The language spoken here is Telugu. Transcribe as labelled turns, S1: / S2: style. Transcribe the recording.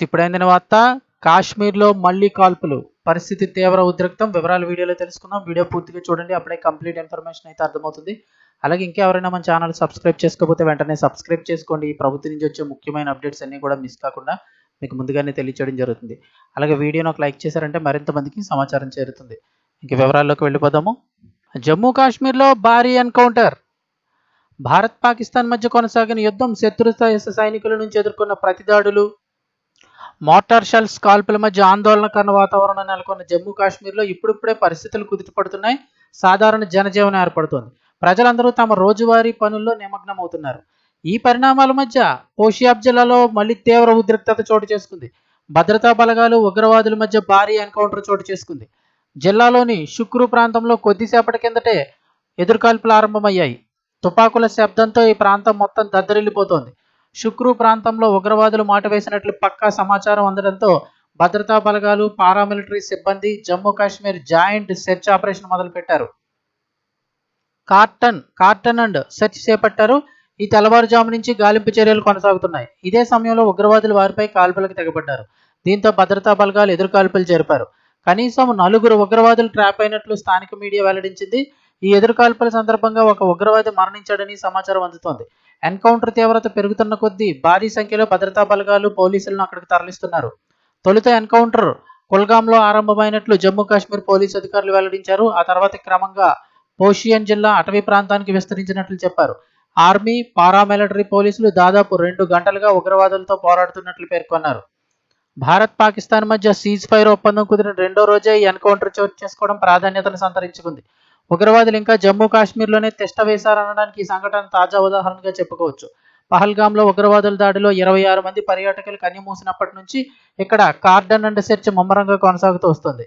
S1: ఇప్పుడైన వార్త కాశ్మీర్లో మళ్ళీ కాల్పులు. పరిస్థితి తీవ్ర ఉద్రిక్తం. వివరాలు వీడియోలో తెలుసుకుందాం. వీడియో పూర్తిగా చూడండి. అప్పుడే కంప్లీట్ ఇన్ఫర్మేషన్ అయితే అర్థమవుతుంది. అలాగే ఇంకెవరైనా మన ఛానల్ సబ్స్క్రైబ్ చేసుకోకపోతే వెంటనే సబ్స్క్రైబ్ చేసుకోండి. ఈ ప్రభుత్వం నుంచి వచ్చే ముఖ్యమైన అప్డేట్స్ అన్నీ కూడా మిస్ కాకుండా మీకు ముందుగానే తెలియచేయడం జరుగుతుంది. అలాగే వీడియోని ఒక లైక్ చేశారంటే మరింత మందికి సమాచారం చేరుతుంది. ఇంక వివరాల్లోకి వెళ్ళిపోదాము. జమ్మూ కాశ్మీర్లో భారీ ఎన్కౌంటర్. భారత్ పాకిస్తాన్ మధ్య కొనసాగిన యుద్ధం శత్రు సైనికుల నుంచి ఎదుర్కొన్న ప్రతిదాడులు మోటార్ షెల్ కాల్పుల మధ్య ఆందోళనకరణ వాతావరణం నెలకొన్న జమ్మూ కాశ్మీర్లో ఇప్పుడిప్పుడే పరిస్థితులు కుదుటపడుతున్నాయి. సాధారణ జనజీవనం ఏర్పడుతోంది. ప్రజలందరూ తమ రోజువారీ పనుల్లో నిమగ్నమవుతున్నారు. ఈ పరిణామాల మధ్య పోషియాబ్ జిల్లాలో మళ్ళీ తీవ్ర ఉద్రిక్తత చోటు చేసుకుంది. భద్రతా బలగాలు ఉగ్రవాదుల మధ్య భారీ ఎన్కౌంటర్ చోటు చేసుకుంది. జిల్లాలోని శుక్రు ప్రాంతంలో కొద్దిసేపటి కిందటే ఎదురుకాల్పులు ఆరంభమయ్యాయి. తుపాకుల శబ్దంతో ఈ ప్రాంతం మొత్తం దద్దరిల్లిపోతోంది. శుక్రు ప్రాంతంలో ఉగ్రవాదులు మాట వేసినట్లు పక్కా సమాచారం అందడంతో భద్రతా బలగాలు పారామిలిటరీ సిబ్బంది Jammu Kashmir joint search operation మొదలుపెట్టారు. కార్టన్ కార్టన్ అండ్ సెర్చ్ చేపట్టారు. ఈ తెల్లవారుజాము నుంచి గాలింపు చర్యలు కొనసాగుతున్నాయి. ఇదే సమయంలో ఉగ్రవాదులు వారిపై కాల్పులకు తెగబడ్డారు. దీంతో భద్రతా బలగాలు ఎదురుకాల్పులు జరిపారు. కనీసం నలుగురు ఉగ్రవాదులు ట్రాప్ అయినట్లు స్థానిక మీడియా వెల్లడించింది. ఈ ఎదురుకాల్పుల సందర్భంగా ఒక ఉగ్రవాది మరణించాడని సమాచారం అందుతోంది. ఎన్కౌంటర్ తీవ్రత పెరుగుతున్న కొద్దీ భారీ సంఖ్యలో భద్రతా బలగాలు పోలీసులను అక్కడికి తరలిస్తున్నారు. తొలుత ఎన్కౌంటర్ కుల్గాంలో ఆరంభమైనట్లు జమ్మూ కాశ్మీర్ పోలీసు అధికారులు వెల్లడించారు. ఆ తర్వాత క్రమంగా పోషియన్ జిల్లా అటవీ ప్రాంతానికి విస్తరించినట్లు చెప్పారు. ఆర్మీ పారామిలిటరీ పోలీసులు దాదాపు రెండు గంటలుగా ఉగ్రవాదులతో పోరాడుతున్నట్లు పేర్కొన్నారు. భారత్ పాకిస్తాన్ మధ్య సీజ్ ఫైర్ ఒప్పందం కుదిరిన రెండో రోజే ఈ ఎన్కౌంటర్ చోటు చేసుకోవడం ప్రాధాన్యతను సంతరించుకుంది. ఉగ్రవాదులు ఇంకా జమ్మూ కాశ్మీర్లోనే తిష్ట వేశారనడానికి ఈ సంఘటన తాజా ఉదాహరణగా చెప్పుకోవచ్చు. పహల్గామ్లో ఉగ్రవాదుల దాడిలో ఇరవై ఆరు మంది పర్యాటకులు కన్నుమూసినప్పటి నుంచి ఇక్కడ కార్డన్ అండ్ సెర్చ్ ముమ్మరంగా కొనసాగుతూ వస్తుంది.